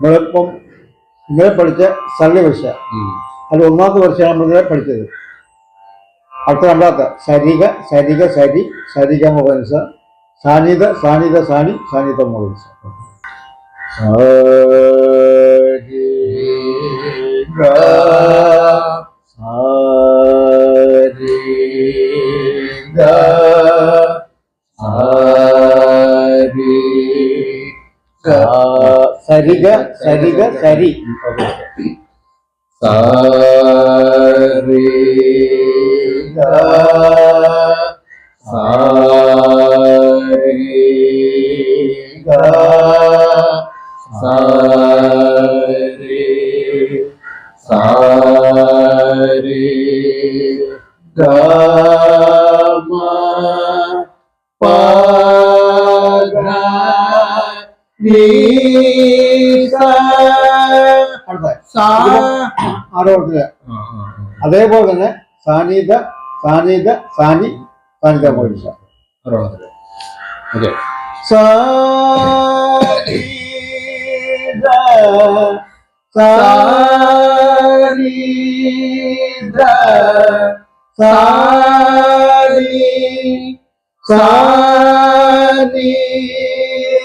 നമ്മളിപ്പം ഇന്നലെ പഠിച്ച സള്ളി ഉം. അത് ഒന്നാമത്തെ വർഷമാണ് നമ്മൾ ഇന്നലെ പഠിച്ചത്. അടുത്ത രണ്ടാമത്തെ. സരിക സരിക സരി സരിക മൊബൈൽസ സാനിത സാനിത സാനി സാനിത മൊബൈൽസ സരിക സരിഗ സരി. അടുത്ത അതേപോലെ തന്നെ സാനിത സാനിത സാനി സാനിത മൊബൈൽസ ഓക്കെ. സാരി ഗ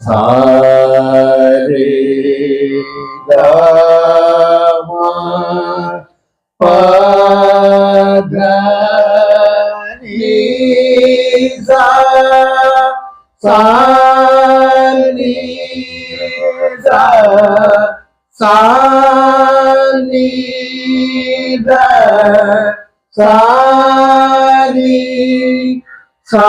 ഗ സാരി സാരി ഗ മ പ ഗ നി സ സാ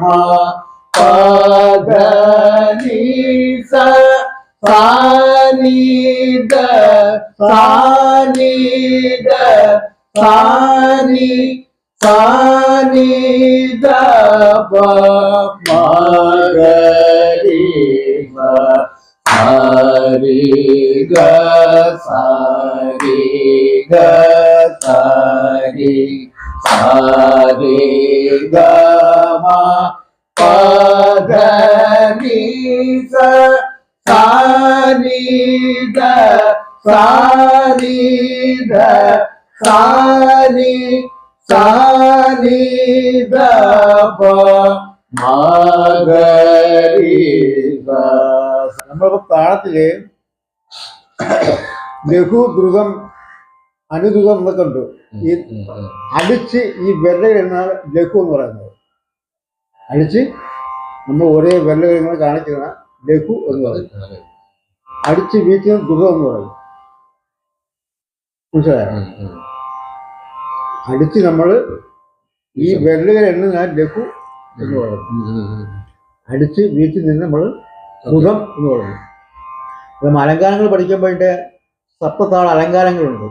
മ ഗ രി സ സാരി ഗ സാരി സാരിക ഒരടിക്ക് ഓക്കെ സാരി ഒരടിക്ക് രണ്ട് സ്വന്തം പാട്ട് സാരി സാരി ഗ സാരി സാരി ഗ മ പ ഗ നി സ സാനി ദ സാരി ഗ സാരി സാരി സാരി ദ ദ ദ പ നമ്മളിപ്പോ താളത്തിൽ ലഘു ദ്രുതം അനുദ്രുതം എന്നൊക്കെ ഉണ്ട് ഈ അടിച്ച് ഈ വിരലുകളാണ് ലഘു എന്ന് പറയുന്നത്. അടിച്ച് നമ്മൾ ഒരേ വിരലുകൾ കാണിക്കുന്ന ലഘു എന്ന് പറയുന്നത് അടിച്ച് വീഴ്ച ദുഃഖം എന്ന് പറയും. മനസ്സിലായോ? അടിച്ച് നമ്മൾ ഈ വിരലുകൾ എണ്ണുന്ന ലഘു എന്ന് പറയും. അടിച്ച് വീട്ടിൽ നിന്ന് നമ്മൾ ദുഃഖം എന്ന് പറയുന്നു അപ്പം അലങ്കാരങ്ങൾ പഠിക്കുമ്പോൾ അതിന്റെ സപ്തതാള അലങ്കാരങ്ങളുണ്ട്.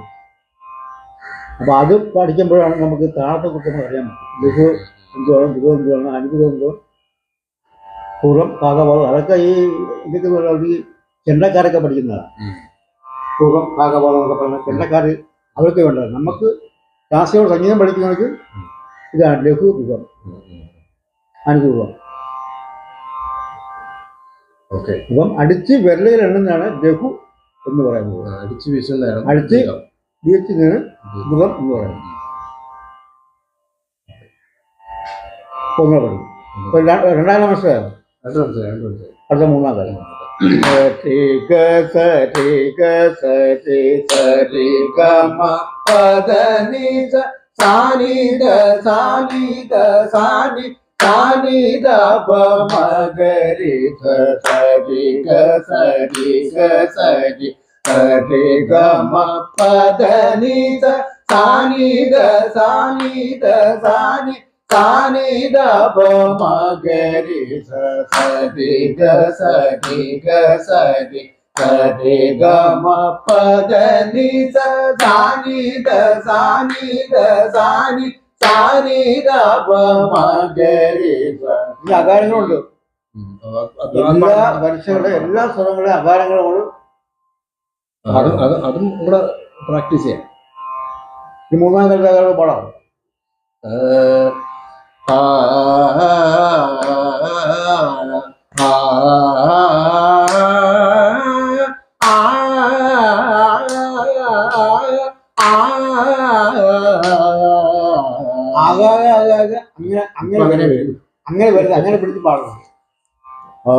അപ്പോൾ അത് പഠിക്കുമ്പോഴാണ് നമുക്ക് താഴത്തെ കുറ്റം നമുക്ക് അറിയാൻ പറ്റും. ലഘു എന്തുവാണ് ദ്രുതം എന്തുവേണം അനുഗ്രഹം എന്തോ പൂർവം ഭാഗവാദം അതൊക്കെ ഈ ഇതൊക്കെ ഈ ചെണ്ടക്കാരൊക്കെ പഠിക്കുന്നതാണ്. പൂർവം ഭാഗവാദം എന്നൊക്കെ പറഞ്ഞാൽ ചെണ്ടക്കാർ അവർക്ക് വേണ്ടത് നമുക്ക് ക്ലാസ്സുകൾ സംഗീതം പഠിക്കുന്നവർക്ക് ഇതാണ് ലഘു ദ്രുതം അനുഗ്രഹം ഓക്കെ. അപ്പം അടിച്ച് വിരലുകൾ എണ്ണുന്നതാണ് ലഘു എന്ന് പറയുന്നത്. അടിച്ച് വീശുന്നതാണ് അടിച്ച് വീഴ്ച നിന്ന് ദ്രുതം എന്ന് പറയുന്നത് ഒന്നുകൂടെ പറയും ഇപ്പൊ ര- രണ്ടാം മനസ്സിലായോ രണ്ട് മനസ്സിലായി രണ്ട് മനസ്സിലായി അടുത്ത മൂന്നാം കാലം സരി ഗ സരി ഗ സരി സരി ഗ മ പദ നി സ സാനി ദ സാനി ദ സാനി സാനി ദ പ മ ഗ രി സ സരി ഗ സരി ഗ സരി സരി ഗ മ പദ നി സ സാനി ദ സാനി ദ സാനി സാനി ദ പ മ ഗ രി സ സരി ഗ സരി ഗ സരി സരി ഗ മ പദ നി സ സാനി ദ സാനി സാനി ദ പ മ ഗ സ അകാരങ്ങളുണ്ട് എല്ലാ സ്വരങ്ങളും എല്ലാ അകാരങ്ങളും അത് അത് അതും കൂടെ പ്രാക്ടീസ് ചെയ്യാം ഈ മൂന്നാം അകാരം പാടാം അങ്ങനെ അങ്ങനെ അങ്ങനെ വരുന്നത് അങ്ങനെ പിടിച്ച് പാടണം ആ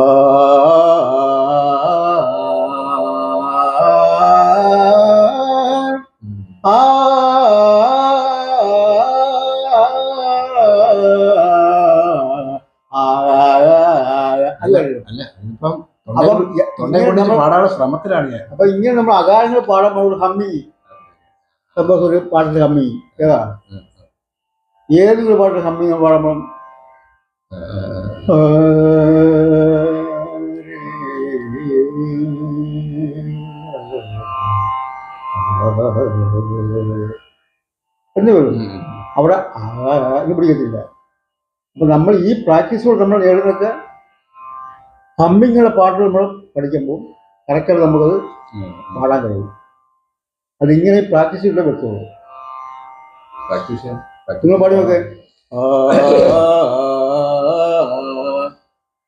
അല്ലല്ലോ അല്ല പാടാനുള്ള ശ്രമത്തിലാണ് ഞാൻ അപ്പൊ ഇങ്ങനെ നമ്മൾ അകാരങ്ങൾ പാടുമ്പോൾ ഹമ്മി ഒരു പാട്ടിന്റെ ഹമ്മി ഏതാ ഏതൊരു പാട്ട് ഹമ്മി പാടുമ്പോൾ എന്ന് വരും അവിടെ എന്ന് പിടിക്കത്തില്ല. അപ്പൊ നമ്മൾ ഈ പ്രാക്ടീസോട് നമ്മൾ നേടുന്നൊക്കെ ഹമ്മിങ്ങുള്ള പാട്ടുകൾ നമ്മൾ പഠിക്കുമ്പോൾ കറക്റ്റായിട്ട് നമുക്കത് പാടാൻ കഴിയും. അതിങ്ങനെ പ്രാക്ടീസ് ചെയ്തേ പറ്റുള്ളൂ പ്രാക്ടീസ് നിങ്ങൾ പാടി നോക്കെ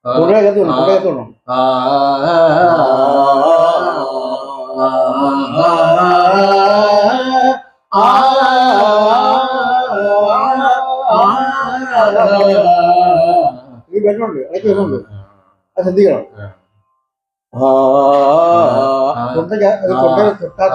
കൊണ്ടകത്തോണം കൊണ്ടകത്തോണം ഈ വരുന്നുണ്ട് ഇടയ്ക്ക് വരുന്നുണ്ട് അത് ശ്രദ്ധിക്കണം തൊണ്ടയ്ക്ക് അത് തൊണ്ടയിൽ തൊട്ടാൽ